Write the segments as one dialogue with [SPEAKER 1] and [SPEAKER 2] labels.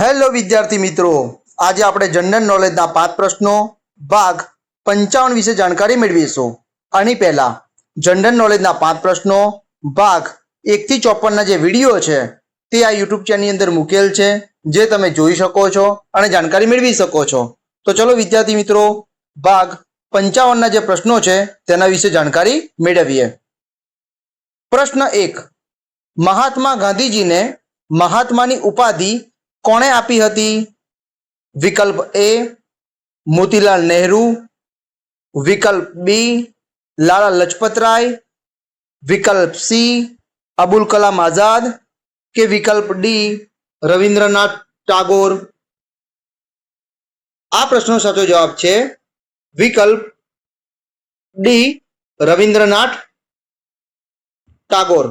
[SPEAKER 1] Hello વિદ્યાર્થી મિત્રો, આજે આપણે જનરલ નોલેજના પાંચ પ્રશ્નો, ભાગ પંચાવન વિશે જાણકારી મેળવીશું. આની પહેલા, જનરલ નોલેજના પાંચ પ્રશ્નો, ભાગ એકથી ચોપનના જે વીડિયો છે, તે આ યુટ્યુબ ચેનલની અંદર મૂકેલ છે, જે તમે જોઈ શકો છો અને જાણકારી મેળવી શકો છો. તો ચલો વિદ્યાર્થી મિત્રો, ભાગ પંચાવનના જે પ્રશ્નો છે, તેના વિશે જાણકારી મેળવીએ. પ્રશ્ન એક, મહાત્મા ગાંધીજીને મહાત્માની ઉપાધિ કોણે આપી હતી? વિકલ્પ એ મોતીલાલ નહેરુ, વિકલ્પ બી લાલા લજપતરાય, વિકલ્પ સી અબુલ કલામ આઝાદ કે વિકલ્પ ડી રવિન્દ્રનાથ ટાગોર? આ પ્રશ્નો સાચો જવાબ છે વિકલ્પ ડી રવિન્દ્રનાથ ટાગોર.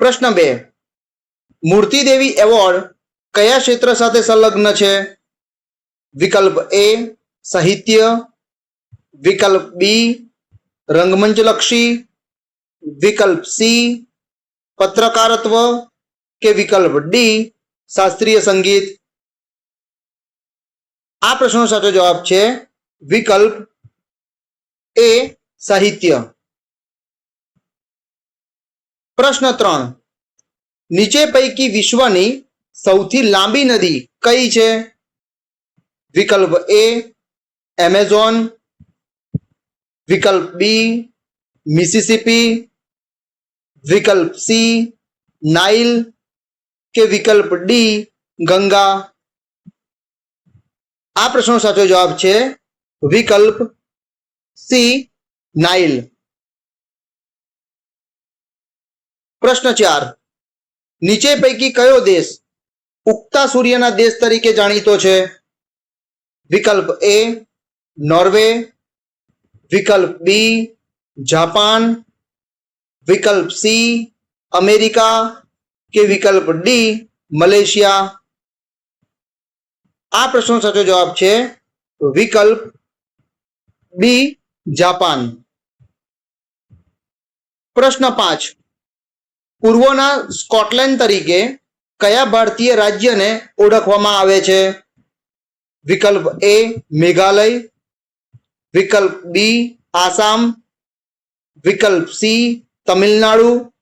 [SPEAKER 1] પ્રશ્ન બે મૂર્તિદેવી એવોર્ડ કયા ક્ષેત્ર સાથે સંલગ્ન છે? વિકલ્પ એ સાહિત્ય. વિકલ્પ બી રંગમંચલક્ષી. વિકલ્પ સી પત્રકારત્વ. કે વિકલ્પ ડી શાસ્ત્રીય સંગીત. આ પ્રશ્નનો સાચો જવાબ છે વિકલ્પ એ સાહિત્ય. પ્રશ્ન ત્રણ. નીચે પૈકી વિશ્વની સૌથી લાંબી નદી કઈ છે? વિકલ્પ એ એમેઝોન, વિકલ્પ બી મિસિસિપી, વિકલ્પ સી નાઇલ કે વિકલ્પ ડી ગંગા? આ પ્રશ્નનો સાચો જવાબ છે વિકલ્પ સી નાઇલ. પ્રશ્ન ચાર. નીચે પૈકી કયો દેશ ઉગતા સૂર્યના દેશ તરીકે જાણીતો છે? વિકલ્પ એ નોર્વે, વિકલ્પ બી જાપાન, વિકલ્પ સી અમેરિકા કે વિકલ્પ ડી મલેશિયા? આ પ્રશ્નનો સાચો જવાબ છે વિકલ્પ બી જાપાન. પ્રશ્ન પાંચ પૂર્વના સ્કોટલેન્ડ તરીકે કયા ભારતીય રાજ્યને ઓળખવામાં આવે છે? વિકલ્પ એ મેઘાલય, વિકલ્પ બી આસામ, વિકલ્પ સી તમિલનાડુ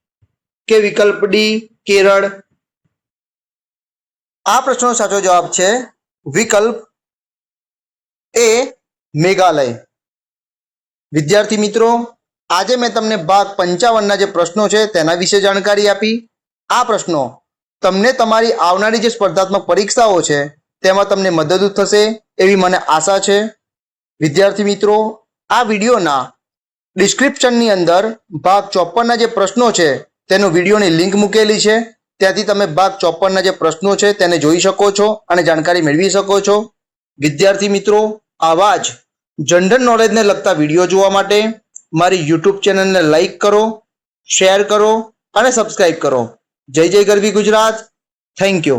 [SPEAKER 1] કે વિકલ્પ ડી કેરળ? આ પ્રશ્નનો સાચો જવાબ છે વિકલ્પ એ મેઘાલય. વિદ્યાર્થી મિત્રો આજે મેં તમને ભાગ પંચાવનના જે પ્રશ્નો છે તેના વિશે જાણકારી આપી. આ પ્રશ્નો તમને તમારી આવનારી જે સ્પર્ધાત્મક પરીક્ષાઓ છે તેમાં તમને મદદરૂપ થશે એવી મને આશા છે. વિદ્યાર્થી મિત્રો, આ વિડીયોના ડિસ્ક્રિપ્શનની અંદર ભાગ ચોપનના જે પ્રશ્નો છે તેનો વિડીયોની લિંક મૂકેલી છે. ત્યાંથી તમે ભાગ ચોપનના જે પ્રશ્નો છે તેને જોઈ શકો છો અને જાણકારી મેળવી શકો છો. વિદ્યાર્થી મિત્રો, આવા જ જનરલ નોલેજને લગતા વીડિયો જોવા માટે મારી યુટ્યુબ ચેનલને લાઈક કરો શેર કરો અને સબસ્ક્રાઈબ કરો. જય જય ગરવી ગુજરાત. Thank you